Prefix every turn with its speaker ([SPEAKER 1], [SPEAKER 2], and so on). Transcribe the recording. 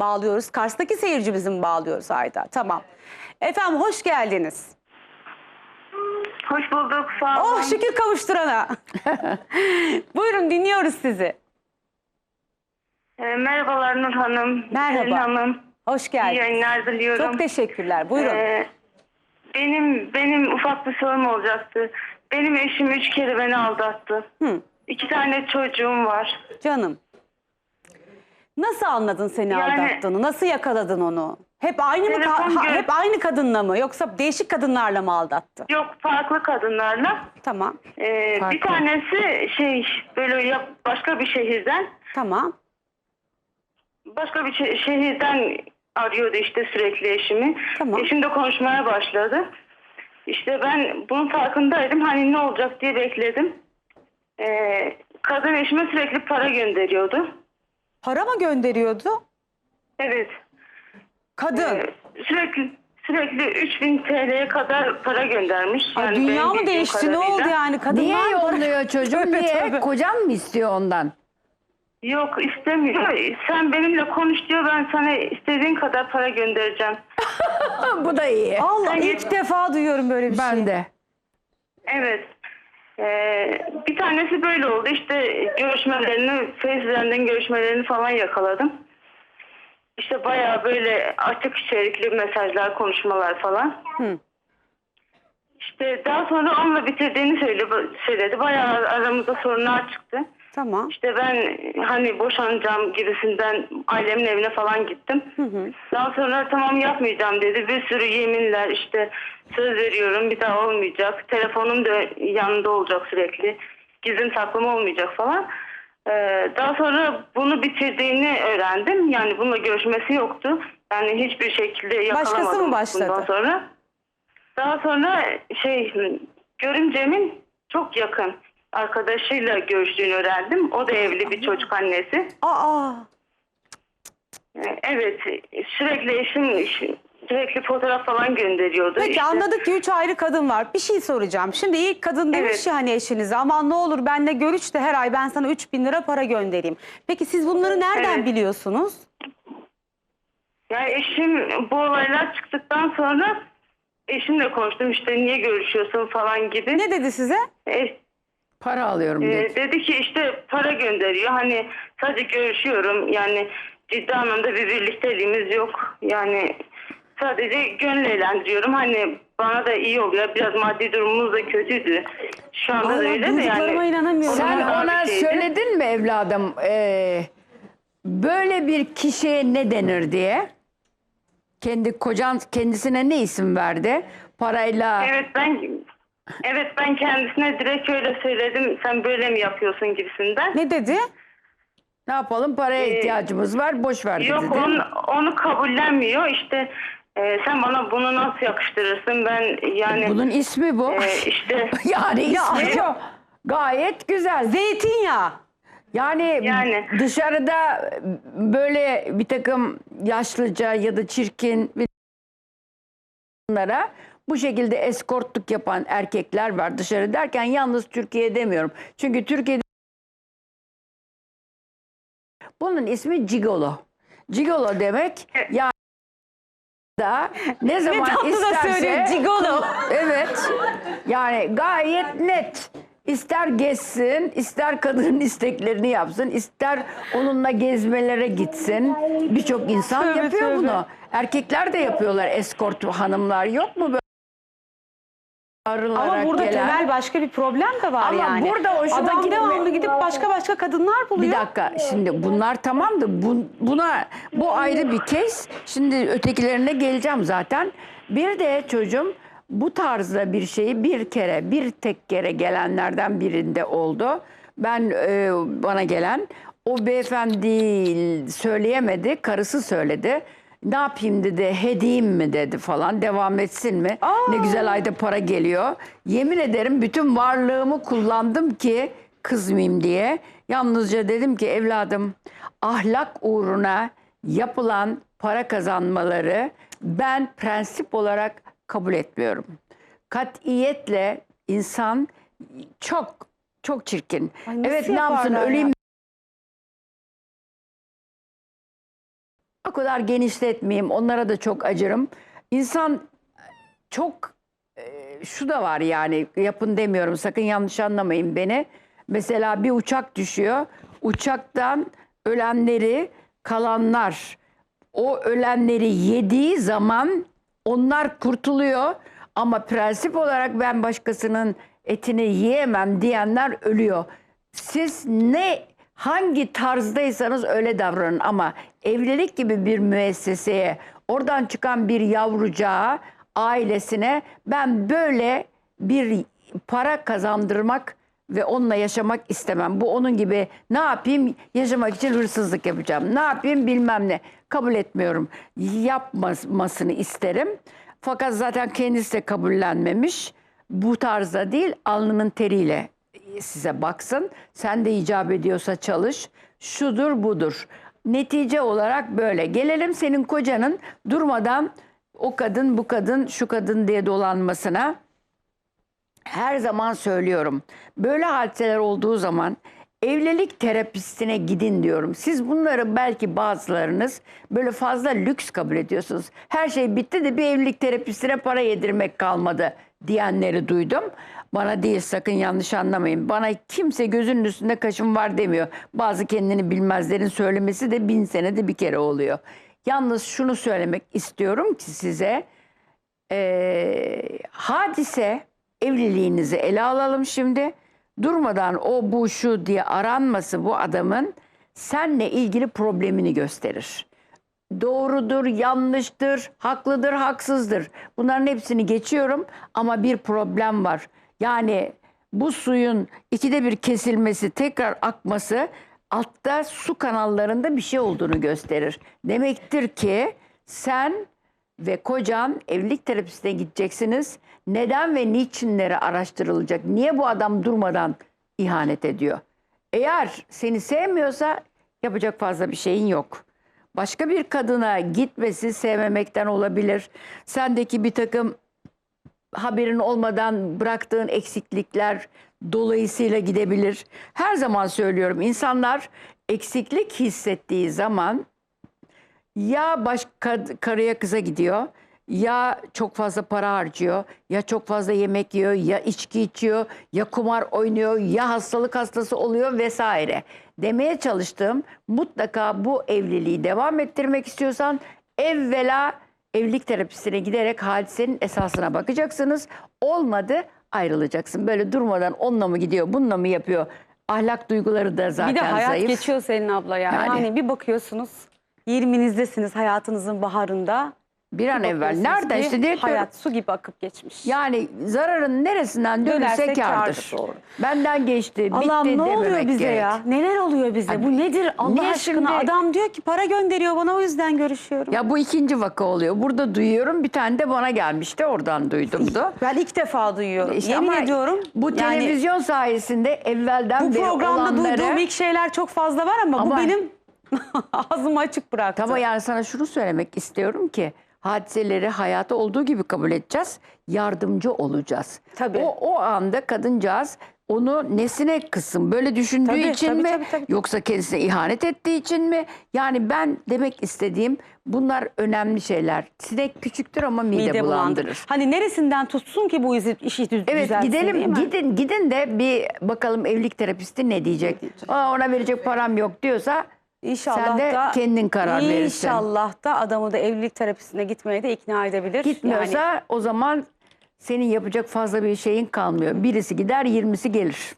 [SPEAKER 1] bağlıyoruz? Kars'taki seyircimizi mi bağlıyoruz Ayda? Tamam. Efendim hoş geldiniz.
[SPEAKER 2] Hoş bulduk. Sağ olun.
[SPEAKER 1] Oh şükür kavuşturana. Buyurun dinliyoruz sizi.
[SPEAKER 2] Ee, merhabalar Nur Hanım.
[SPEAKER 1] Merhaba.
[SPEAKER 2] Selin Hanım.
[SPEAKER 1] Hoş
[SPEAKER 2] İyi
[SPEAKER 1] geldiniz.
[SPEAKER 2] yayınlar diliyorum.
[SPEAKER 1] Çok teşekkürler. Buyurun.
[SPEAKER 2] Ee, benim benim ufak bir sorum olacaktı. Benim eşim üç kere beni aldattı.
[SPEAKER 1] Hı.
[SPEAKER 2] İki tane çocuğum var.
[SPEAKER 1] Canım. Nasıl anladın seni
[SPEAKER 2] Yani-
[SPEAKER 1] aldattığını? Nasıl yakaladın onu? Hep aynı mı ha- hep aynı kadınla mı yoksa değişik kadınlarla mı aldattı?
[SPEAKER 2] Yok farklı kadınlarla.
[SPEAKER 1] Tamam.
[SPEAKER 2] Ee,
[SPEAKER 3] Farklı.
[SPEAKER 2] bir tanesi şey böyle ya- başka bir şehirden
[SPEAKER 1] Tamam.
[SPEAKER 2] başka bir şe- şehirden arıyordu işte sürekli eşimi.
[SPEAKER 1] Tamam.
[SPEAKER 2] Eşim de konuşmaya başladı. İşte ben bunun farkındaydım. Hani ne olacak diye bekledim. Ee, kadın eşime sürekli para gönderiyordu.
[SPEAKER 1] Para mı gönderiyordu?
[SPEAKER 2] Evet.
[SPEAKER 1] Kadın.
[SPEAKER 2] Ee, sürekli sürekli 3000 TL'ye kadar para göndermiş.
[SPEAKER 1] Ay,
[SPEAKER 2] Yani
[SPEAKER 1] dünya mı değişti? Ne oldu yani? Kadınlar
[SPEAKER 3] Niye yolluyor çocuğum?
[SPEAKER 1] Tövbe,
[SPEAKER 3] Niye?
[SPEAKER 1] tövbe.
[SPEAKER 3] Kocan mı istiyor ondan?
[SPEAKER 2] Yok istemiyor. Sen benimle konuş diyor. Ben sana istediğin kadar para göndereceğim.
[SPEAKER 3] Bu da iyi.
[SPEAKER 1] Allah
[SPEAKER 2] Sen
[SPEAKER 1] ilk defa duyuyorum böyle bir şey.
[SPEAKER 3] Ben de.
[SPEAKER 2] Evet. Ee, bir tanesi böyle oldu. İşte görüşmelerini, Facebook'ten görüşmelerini falan yakaladım. İşte bayağı böyle açık içerikli mesajlar, konuşmalar falan.
[SPEAKER 1] Hı.
[SPEAKER 2] İşte daha sonra onunla bitirdiğini söyledi. söyledi. Bayağı aramızda sorunlar çıktı.
[SPEAKER 1] Tamam.
[SPEAKER 2] İşte ben hani boşanacağım gibisinden ailemin evine falan gittim. Daha sonra tamam yapmayacağım dedi. Bir sürü yeminler işte söz veriyorum bir daha olmayacak. Telefonum da yanında olacak sürekli. Gizlim saklım olmayacak falan. Ee, daha sonra bunu bitirdiğini öğrendim. Yani bununla görüşmesi yoktu. Yani hiçbir şekilde yakalamadım.
[SPEAKER 1] Başkası mı başladı?
[SPEAKER 2] Bundan sonra. Daha sonra şey görümcemin çok yakın arkadaşıyla görüştüğünü öğrendim. O da evli bir çocuk annesi.
[SPEAKER 1] Aa.
[SPEAKER 2] Ee, Evet sürekli eşim sürekli fotoğraf falan gönderiyordu.
[SPEAKER 1] Peki
[SPEAKER 2] İşte-
[SPEAKER 1] anladık ki üç ayrı kadın var. Bir şey soracağım. Şimdi ilk kadın demiş
[SPEAKER 2] Evet.
[SPEAKER 1] ya hani eşinize aman ne olur benle görüş de her ay ben sana 3 bin lira para göndereyim. Peki siz bunları nereden
[SPEAKER 2] Evet.
[SPEAKER 1] biliyorsunuz?
[SPEAKER 2] Ya eşim bu olaylar çıktıktan sonra eşimle konuştum işte niye görüşüyorsun falan gibi.
[SPEAKER 1] Ne dedi size?
[SPEAKER 2] E,
[SPEAKER 3] Para alıyorum
[SPEAKER 2] e,
[SPEAKER 3] dedi.
[SPEAKER 2] dedi ki işte para gönderiyor. Hani sadece görüşüyorum. Yani ciddi anlamda bir birlikteliğimiz yok. Yani sadece gönül eğlendiriyorum. Hani bana da iyi oluyor. Biraz maddi durumumuz da kötüydü. Şu anda
[SPEAKER 1] Allah
[SPEAKER 2] da öyle de yani.
[SPEAKER 1] inanamıyorum.
[SPEAKER 3] Sen ona
[SPEAKER 2] bir şeydi.
[SPEAKER 3] söyledin mi evladım? Ee, böyle bir kişiye ne denir diye? Kendi kocan kendisine ne isim verdi? Parayla
[SPEAKER 2] Evet ben evet ben kendisine direkt öyle söyledim. Sen böyle mi yapıyorsun gibisinden.
[SPEAKER 1] Ne dedi?
[SPEAKER 3] ne yapalım? Paraya
[SPEAKER 2] Ee,
[SPEAKER 3] ihtiyacımız var. Boş ver dedi.
[SPEAKER 2] Yok onu, onu kabullenmiyor. İşte e, sen bana bunu nasıl yakıştırırsın? Ben yani
[SPEAKER 3] Bunun ismi bu.
[SPEAKER 2] e, işte
[SPEAKER 3] yani ismi bu. Gayet güzel.
[SPEAKER 1] Zeytinyağı.
[SPEAKER 3] Yani,
[SPEAKER 2] Yani.
[SPEAKER 3] dışarıda böyle bir takım yaşlıca ya da çirkin bunlara bu şekilde eskortluk yapan erkekler var dışarı derken yalnız Türkiye demiyorum. Çünkü Türkiye'de bunun ismi cigolo. Cigolo demek yani da ne zaman
[SPEAKER 1] da
[SPEAKER 3] isterse
[SPEAKER 1] söylüyor, gigolo.
[SPEAKER 3] Evet. Yani gayet net. İster gezsin, ister kadının isteklerini yapsın, ister onunla gezmelere gitsin. Birçok insan
[SPEAKER 1] Tövbe,
[SPEAKER 3] yapıyor
[SPEAKER 1] tövbe.
[SPEAKER 3] bunu. Erkekler de yapıyorlar eskort hanımlar yok mu böyle?
[SPEAKER 1] Ama burada
[SPEAKER 3] gelen?
[SPEAKER 1] temel başka bir problem de var
[SPEAKER 3] Ama
[SPEAKER 1] yani.
[SPEAKER 3] burada hoşuma
[SPEAKER 1] Adam
[SPEAKER 3] gitme-
[SPEAKER 1] devamlı gidip başka başka kadınlar buluyor.
[SPEAKER 3] Bir dakika şimdi bunlar tamam da bu, buna bu ayrı bir kes. Şimdi ötekilerine geleceğim zaten. Bir de çocuğum bu tarzda bir şeyi bir kere bir tek kere gelenlerden birinde oldu. Ben e, bana gelen o beyefendi söyleyemedi karısı söyledi. Ne yapayım dedi, hediyeyim mi dedi falan, devam etsin mi?
[SPEAKER 1] Aa!
[SPEAKER 3] Ne güzel ayda para geliyor. Yemin ederim bütün varlığımı kullandım ki kızmayayım diye. Yalnızca dedim ki evladım ahlak uğruna yapılan para kazanmaları ben prensip olarak kabul etmiyorum. Katiyetle insan çok çok çirkin.
[SPEAKER 1] Ay
[SPEAKER 3] evet ne yapsın öleyim o kadar genişletmeyeyim. Onlara da çok acırım. İnsan çok e, şu da var yani yapın demiyorum sakın yanlış anlamayın beni. Mesela bir uçak düşüyor. Uçaktan ölenleri kalanlar o ölenleri yediği zaman onlar kurtuluyor ama prensip olarak ben başkasının etini yiyemem diyenler ölüyor. Siz ne hangi tarzdaysanız öyle davranın ama evlilik gibi bir müesseseye oradan çıkan bir yavrucağa ailesine ben böyle bir para kazandırmak ve onunla yaşamak istemem. Bu onun gibi ne yapayım yaşamak için hırsızlık yapacağım. Ne yapayım bilmem ne. Kabul etmiyorum. Yapmasını isterim. Fakat zaten kendisi de kabullenmemiş. Bu tarzda değil alnının teriyle size baksın. Sen de icap ediyorsa çalış. Şudur budur. Netice olarak böyle. Gelelim senin kocanın durmadan o kadın bu kadın şu kadın diye dolanmasına her zaman söylüyorum. Böyle hadiseler olduğu zaman evlilik terapistine gidin diyorum. Siz bunları belki bazılarınız böyle fazla lüks kabul ediyorsunuz. Her şey bitti de bir evlilik terapistine para yedirmek kalmadı diyenleri duydum. Bana değil sakın yanlış anlamayın. Bana kimse gözünün üstünde kaşım var demiyor. Bazı kendini bilmezlerin söylemesi de bin senede bir kere oluyor. Yalnız şunu söylemek istiyorum ki size ee, hadise evliliğinizi ele alalım şimdi. Durmadan o bu şu diye aranması bu adamın senle ilgili problemini gösterir. Doğrudur, yanlıştır, haklıdır, haksızdır. Bunların hepsini geçiyorum ama bir problem var. Yani bu suyun ikide bir kesilmesi, tekrar akması altta su kanallarında bir şey olduğunu gösterir. Demektir ki sen ve kocan evlilik terapisine gideceksiniz. Neden ve niçinleri araştırılacak. Niye bu adam durmadan ihanet ediyor? Eğer seni sevmiyorsa yapacak fazla bir şeyin yok. Başka bir kadına gitmesi sevmemekten olabilir. Sendeki bir takım haberin olmadan bıraktığın eksiklikler dolayısıyla gidebilir. Her zaman söylüyorum insanlar eksiklik hissettiği zaman ya başka karıya kıza gidiyor ya çok fazla para harcıyor ya çok fazla yemek yiyor ya içki içiyor ya kumar oynuyor ya hastalık hastası oluyor vesaire. Demeye çalıştığım mutlaka bu evliliği devam ettirmek istiyorsan evvela evlilik terapisine giderek hadisenin esasına bakacaksınız. Olmadı ayrılacaksın. Böyle durmadan onunla mı gidiyor bununla mı yapıyor? Ahlak duyguları da zaten
[SPEAKER 1] Bir de hayat
[SPEAKER 3] zayıf.
[SPEAKER 1] geçiyor Selin abla ya.
[SPEAKER 3] Yani.
[SPEAKER 1] Yani. bir bakıyorsunuz 20'nizdesiniz hayatınızın baharında.
[SPEAKER 3] Bir an
[SPEAKER 1] Bir
[SPEAKER 3] evvel.
[SPEAKER 1] bakıyorsunuz
[SPEAKER 3] Nereden
[SPEAKER 1] ki
[SPEAKER 3] işte diye
[SPEAKER 1] Hayat su gibi akıp geçmiş.
[SPEAKER 3] Yani zararın neresinden dönülse
[SPEAKER 1] Dönerse
[SPEAKER 3] kârdır.
[SPEAKER 1] kârdır, doğru.
[SPEAKER 3] Benden geçti, bitti
[SPEAKER 1] Allah'ım ne oluyor
[SPEAKER 3] dememek
[SPEAKER 1] bize
[SPEAKER 3] gerek.
[SPEAKER 1] ya? Neler oluyor bize? Bu nedir Allah
[SPEAKER 3] niye
[SPEAKER 1] aşkına?
[SPEAKER 3] şimdi-
[SPEAKER 1] Adam diyor ki para gönderiyor bana o yüzden görüşüyorum.
[SPEAKER 3] Ya bu ikinci vaka oluyor. Burada duyuyorum. Bir tane de bana gelmişti. Oradan duydumdu.
[SPEAKER 1] Ben ilk defa duyuyorum.
[SPEAKER 3] İşte
[SPEAKER 1] Yemin
[SPEAKER 3] ama
[SPEAKER 1] ediyorum.
[SPEAKER 3] Bu
[SPEAKER 1] yani
[SPEAKER 3] televizyon sayesinde evvelden
[SPEAKER 1] bu
[SPEAKER 3] beri
[SPEAKER 1] programda
[SPEAKER 3] olanları...
[SPEAKER 1] duyduğum ilk şeyler çok fazla var ama,
[SPEAKER 3] Ama-
[SPEAKER 1] bu benim ağzımı açık bıraktı.
[SPEAKER 3] Ama yani sana şunu söylemek istiyorum ki hadiseleri hayata olduğu gibi kabul edeceğiz. Yardımcı olacağız.
[SPEAKER 1] Tabii.
[SPEAKER 3] O, o anda kadıncağız onu nesine kısım böyle düşündüğü
[SPEAKER 1] Tabii,
[SPEAKER 3] için
[SPEAKER 1] tabii,
[SPEAKER 3] mi
[SPEAKER 1] tabii, tabii.
[SPEAKER 3] yoksa kendisine ihanet ettiği için mi? Yani ben demek istediğim bunlar önemli şeyler. Sinek küçüktür ama mide,
[SPEAKER 1] mide
[SPEAKER 3] bulandırır.
[SPEAKER 1] bulandırır. Hani neresinden tutsun ki bu işi, işi düz,
[SPEAKER 3] Evet
[SPEAKER 1] düzelsin değil
[SPEAKER 3] gidelim
[SPEAKER 1] mi?
[SPEAKER 3] gidin gidin de bir bakalım evlilik terapisti ne diyecek.
[SPEAKER 1] diyecek?
[SPEAKER 3] Aa, ona verecek param yok diyorsa
[SPEAKER 1] İnşallah
[SPEAKER 3] sen de
[SPEAKER 1] da,
[SPEAKER 3] kendin karar verirsin.
[SPEAKER 1] İnşallah da adamı da evlilik terapisine gitmeye de ikna edebilir.
[SPEAKER 3] Gitmiyorsa
[SPEAKER 1] Yani
[SPEAKER 3] o zaman senin yapacak fazla bir şeyin kalmıyor. Birisi gider, yirmisi gelir.